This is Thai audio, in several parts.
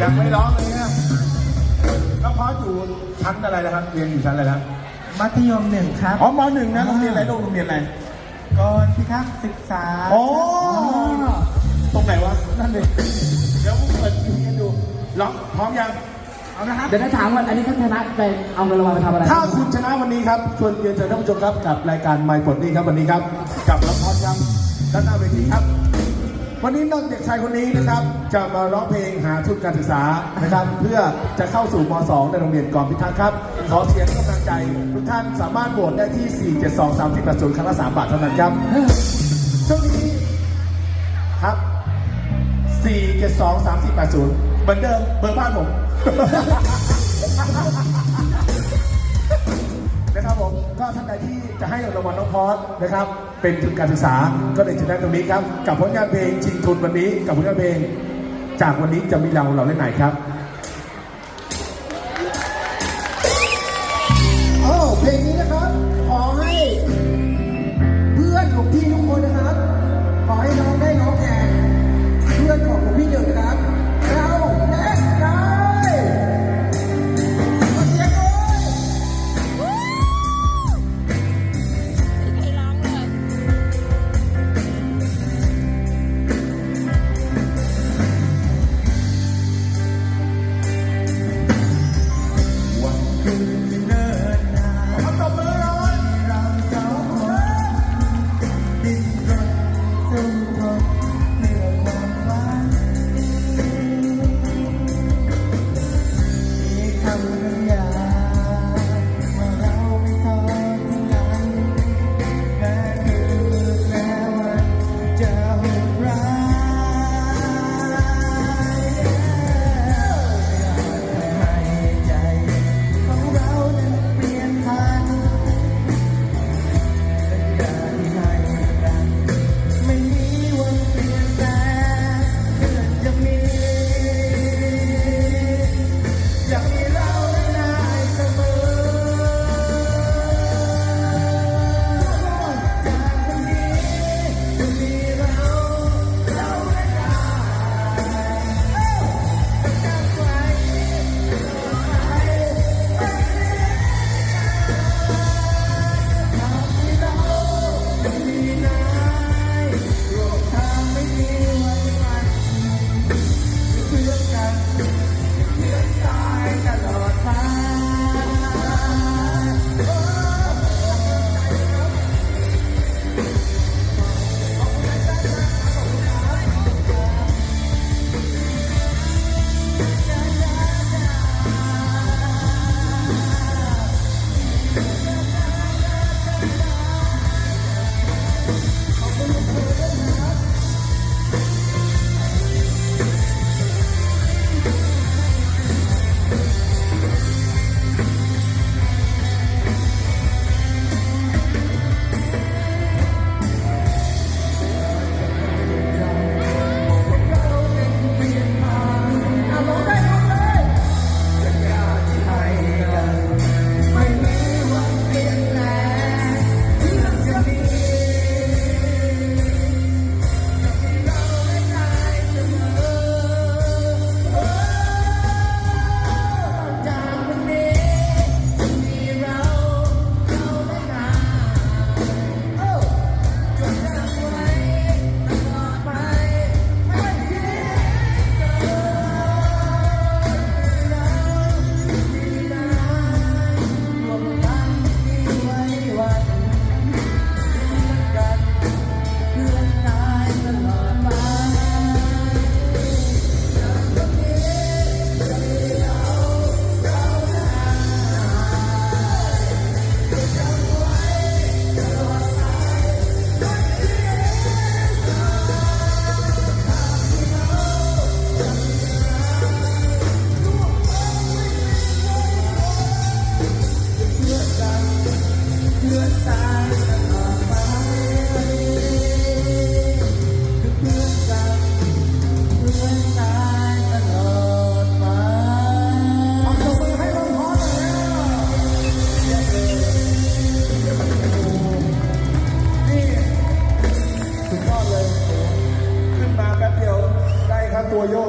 ยังไม่ร้องเลยนะน้องพอสอยู่ชั้นอะไรนะครับ เรียนอยู่ชั้นอะไรนะมัธยมหนึ่งครับ อ๋อมหนึ่งนะโรงเรียนอะไรลูกโรงเรียนอะไรก่อนพิทักษ์ศึกษาโอ้ตรงไหนวะ นั่นเลยเดี๋ยวผมเปิดทีวีให้ดูร้องพร้อมยังเอานะครับเดี๋ยวถ้าถามว่าอันนี้ถ้าชนะไปเอาเงินรางวัลไปทำอะไร ถ้าคุณชนะวันนี้ครับชวนเรียนเชิญท่านผู้ชมครับกับรายการไมค์ปลดหนี้ครับวันนี้ครับ กับน้องพอสครับด้านหน้าเวทีครับ วันนี้น้องเด็กชายคนนี้นะครับ จะมาร้องเพลงหาทุนการศึกษานะครับ เพื่อจะเข้าสู่ม .2 ในโรงเรียนกองพิทักษ์ครับ ขอเสียงกำลังใจ ทุกท่านสามารถโหวตได้ที่ 4 7 2 3 0 8 0ครั้งละ3บาทเท่านั้นครับช่วงนี้ครับ 4 7 2 3 4 8 0เหมือนเดิมเบอร์บ้านผม นะครับผมก็ท่านใดที่จะให้รางวัลน้องพอสนะครับ เป็นทุนการศึกษาก็เลยจะได้ตรงนี้ครับ กับผลงานเพลงชิงทุนวันนี้ กับผลงานเพลง จากวันนี้จะมีเราเราเล่นไหนครับ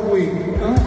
concluir.